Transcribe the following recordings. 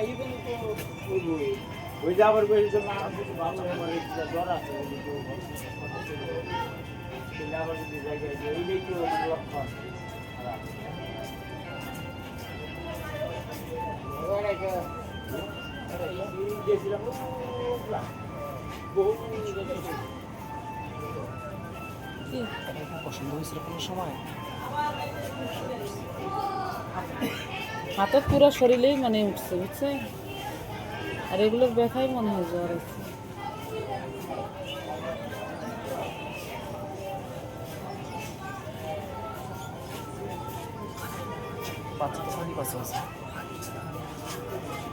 এইগুলো ওই ওই যে আবার বেশি তো না কিছু ভালো আমার এই যে জ্বর আছে আবার যদি জায়গায় তো গেছিলাম বহু পছন্দ হয়েছিল কোনো সময়? হাতের পুরো শরীরেই মানে উঠছে বুঝছে? আর এগুলোর ব্যথাই মনে হয় জ্বর আছে।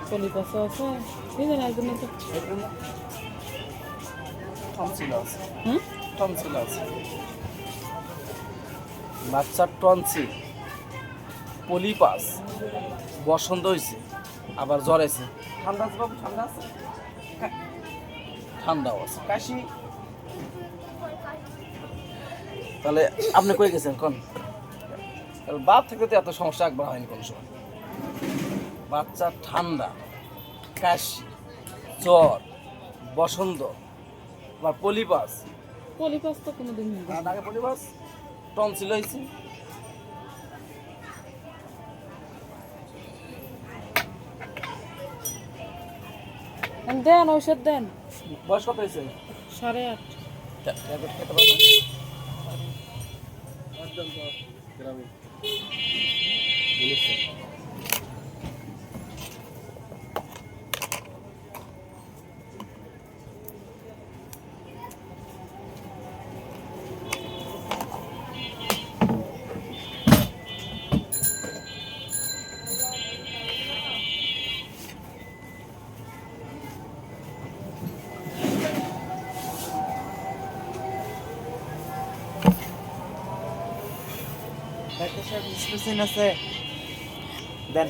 চলি পাশে আছে। কি জানি একদিন তো আছে। হুম? টনসিল আছে। বাচ্চার টনসিল পলিপাস। বসন্ত হয়েছে আবার জ্বর আছে ঠান্ডা আছে বাবু ঠান্ডা আছে? হ্যাঁ, ঠান্ডাও আছে। কাশি? তাহলে আপনি কই গেছেন কোন? তাহলে বাপ থেকে তো এত সমস্যা একবার হয়নি কোনো সময়। বাচ্চার ঠান্ডা কাশি জ্বর বসন্ত আবার পলিপাস। পলিপাস তো কোনোদিন আগে পলিপাস। টনসিল হয়েছে দেন ঔষধ দেন। বয়স কত হয়েছে? সাড়ে আট। ট্যাবলেট খেতে পারবেন ডাক্তার সাহেব ডিসপেন্সারি আছে। দেন।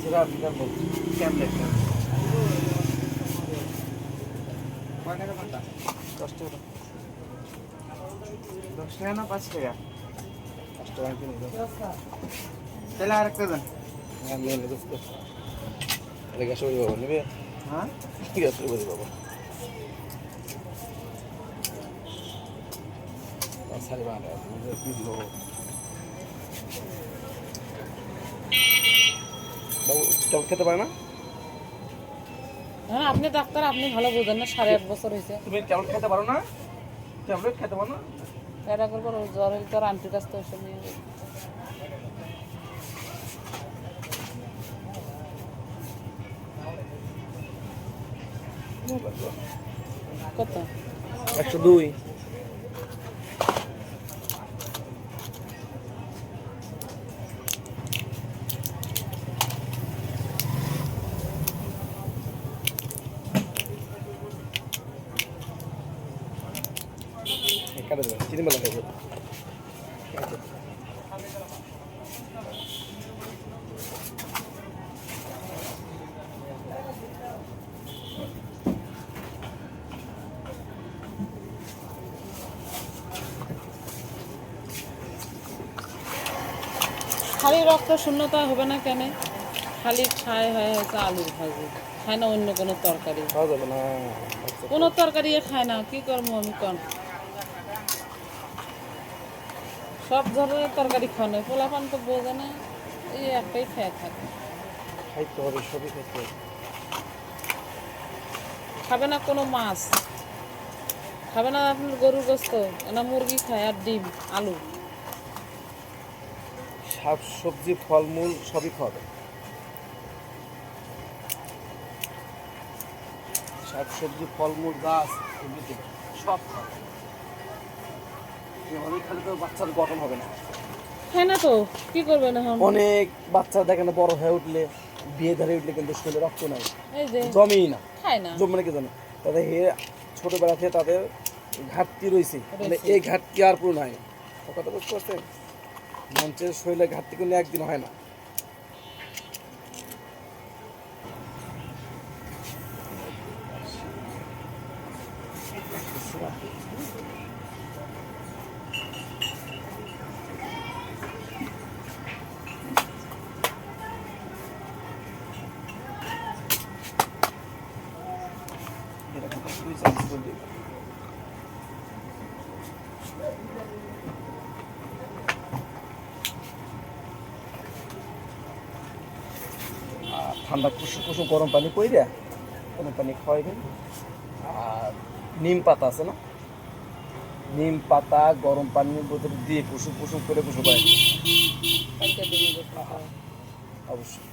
সিরাপ দেন ট্যাবলেট কয় টাকা কোনটা দশ টাকা দশ টাকা না পাঁচ টাকা পাঁচ টাকা কিনে তাহলে আর একটা দেন। হ্যাঁ নিয়ে নেবে গ্যাস বাবু নেবে? হ্যাঁ? গ্যাস বাবু। সারি বাংলা দিল বাবু টক খেতে পারে না? হ্যাঁ আপনি ডাক্তার আপনি ভালো বোঝেন না সাড়ে আট বছর হয়েছে। তুমি ট্যাবলেট খেতে পারো না? ট্যাবলেট খেতে পারো না? এটা করব জ্বর হলে তো আর আন্টির কাছ থেকে ওষুধ নিয়ে। কত? একশো দুই। কাটে দেবেন চিনি মেলা খাইবে। খালি রক্ত শূন্যতা হবে না কেন? খালি খায় হয় হয়তো আলুর ভাজি। খায় না অন্য কোনো তরকারি। যাবে কোনো তরকারি খায় না কি করব আমি কন? সব ধরনের তরকারি খাওয়ানো হয় পোলাপান তো বোঝে না এই একটাই খেয়ে থাকে। খাইতে হবে সবই হবে। খাবে না কোনো মাছ। খাবে না আপনার গরুর গোস্ত না মুরগি খায় আর ডিম আলু। শাক সবজি ফলমূল সবই খাবে শাক সবজি ফলমূল গাছ সব খাবে এভাবে খালি তো বাচ্চার গঠন হবে না। খায় না তো কি করবেন এখন? অনেক বাচ্চা দেখেন না বড় হয়ে উঠলে বিয়ে ধরে উঠলে কিন্তু শরীরে রক্ত নাই। এই জমেই না। জমে না। কি জানো তাদের হে ছোটবেলা থেকে তাদের ঘাটতি রয়েছে। মানে এই ঘাটতি আর পুরো নাই। কথা বুঝতে পারছেন? মঞ্চের শরীরে ঘাটতি কিন্তু একদিন হয় না। এরকম দুই চামচ করে দিবেন। আর ঠান্ডা কুসু কুসু গরম পানি কইরা গরম পানি খাওয়াইবেন। আর নিম পাতা আছে না? নিম পাতা গরম পানির বোতলে দিয়ে কুসু কুসু করে কুসু পাই করা। অবশ্যই।